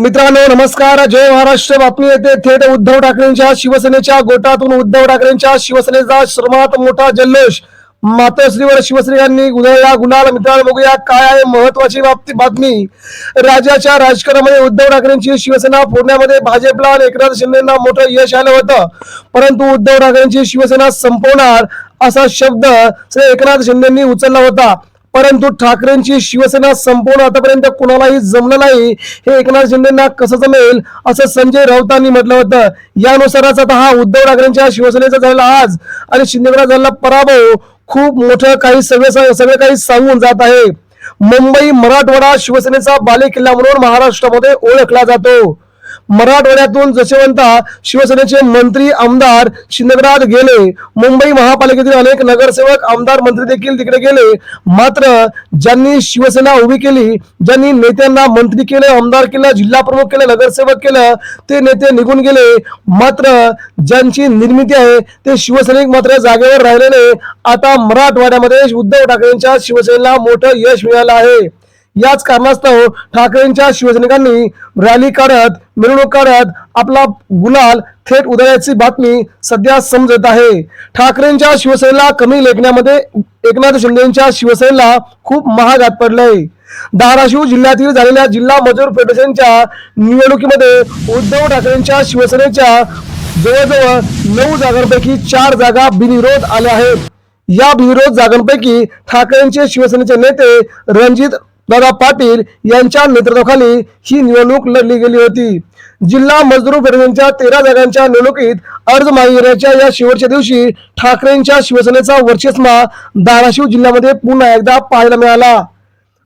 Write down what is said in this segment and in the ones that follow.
मित्रांनो नमस्कार. जय महाराष्ट्र. बातमी येते. थेट उद्धव ठाकरेंच्या शिवसेनेच्या गोटातून उद्धव ठाकरेंच्या शिवसेनेचा सर्वात मोठा जल्लोष मातोश्रीवर शिवसैनिकांनी उधळला गुलाल. मित्रांनो बघूया काय आहे महत्वाची बाबती बातमी. राज्याच्या राजकारणामध्ये उद्धव ठाकरेंची शिवसेना फोडण्यामध्ये भाजपला आणि एकनाथ शिंदेना मोठं यश आलं होतं. परंतु उद्धव ठाकरेंची शिवसेना संपवणार असा शब्द श्री एकनाथ शिंदेनी उचलला होता. परंतु ठाकरेंची शिवसेना संपूर्ण आतापर्यंत कुणालाही जमलं नाही. हे एकनाथ शिंदेना कसं जमेल? असं संजय राऊतांनी म्हटलं होतं. यानुसारच आता हा उद्धव ठाकरेंच्या शिवसेनेचा झालेला आज आणि शिंदेकडा झालेला पराभव खूप मोठं काही सगळे सगळे काही सांगून जात आहे. मुंबई मराठवाडा शिवसेनेचा बालेकिल्ला म्हणून महाराष्ट्रामध्ये ओळखला जातो. मराठवाड्यातून जसेवंत शिवसेनेचे मंत्री आमदार शिंदेगडात गेले. मुंबई महापालिकेतील अनेक नगरसेवक आमदार मंत्री देखील तिकडे गेले. मात्र ज्यांनी शिवसेना उभी केली ज्यांनी नेत्यांना मंत्री केले आमदार केलं जिल्हा प्रमुख केलं नगरसेवक केलं ते नेते निघून गेले. मात्र ज्यांची निर्मिती आहे ते शिवसैनिक मात्र जागेवर राहिलेले. आता मराठवाड्यामध्ये उद्धव ठाकरेंच्या शिवसेनेला मोठं यश मिळालं आहे. याच कारणास्तव ठाकरेंच्या शिवसैनिकांनी रॅली काढत मिरवणूक काढत आपला गुलाल थेट उधळायची बातमी सध्या समजत आहे. ठाकरेंच्या शिवसेनेला कमी लेखण्यामध्ये एकनाथ शिंदेच्या शिवसेनेला खूप महागात पडलंय. धाराशिव जिल्ह्यातील झालेल्या जिल्हा मजूर फेडरेशनच्या निवडणुकीमध्ये उद्धव ठाकरेंच्या शिवसेनेच्या जवळजवळ नऊ जागांपैकी चार जागा बिनविरोध आल्या आहेत. या बिनविरोध जागांपैकी ठाकरेंचे शिवसेनेचे नेते रणजित दादा पाटील यांच्या नेतृत्वाखाली ही निवडणूक लढली गेली होती. जिल्हा मजदूर फेडरेशनच्या तेरा जागांच्या निवडणुकीत अर्ज मागण्याच्या या शेवटच्या दिवशी ठाकरेंच्या शिवसेनेचा वर्चस्मा धाराशिव जिल्ह्यामध्ये पुन्हा एकदा पाहायला मिळाला.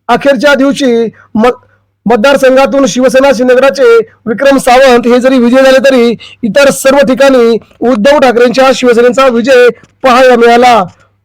अखेरच्या दिवशी मतदारसंघातून शिवसेना शिंदेगडाचे विक्रम सावंत हे जरी विजय झाले तरी इतर सर्व ठिकाणी उद्धव ठाकरेंच्या शिवसेनेचा विजय पाहायला मिळाला.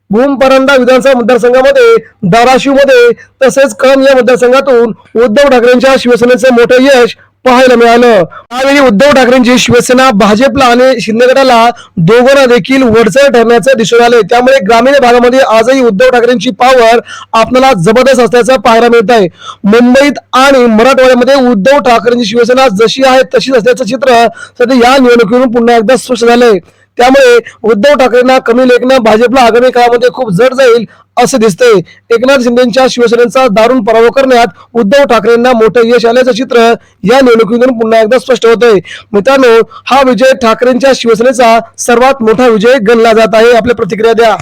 भूम परंडा विधानसभा मतदारसंघामध्ये धाराशिवमध्ये तसेच कळम या मतदारसंघातून उद्धव ठाकरेंच्या शिवसेनेचे मोठे यश पाहायला मिळालं. यावेळी उद्धव ठाकरेंची शिवसेना भाजपला आणि शिंदेगडाला दोघांना देखील वडचळ ठरण्याचे दिसून आले त्यामुळे ग्रामीण भागामध्ये आजही उद्धव ठाकरेंची पावर आपल्याला जबरदस्त असल्याचं पाहायला मिळत आहे मुंबईत आणि मराठवाड्यामध्ये उद्धव ठाकरेंची शिवसेना जशी आहे तशीच असल्याचं चित्र सध्या या निवडणुकीवरून पुन्हा एकदा स्पष्ट झालंय. त्यामुळे उद्धव ठाकरेंना कमी लेखणं भाजपला आगामी काळामध्ये खूप जड जाईल असे दिसते एकनाथ शिंदेच्या शिवसेनेचा दारुण पराभव करण्यात उद्धव ठाकरेंना मोठं यश आल्याचं चित्र या निवडणुकीतून पुन्हा एकदा स्पष्ट होतंय. मित्रांनो हा विजय ठाकरेंच्या शिवसेनेचा सर्वात मोठा विजय गणला जात आहे. आपल्या प्रतिक्रिया द्या.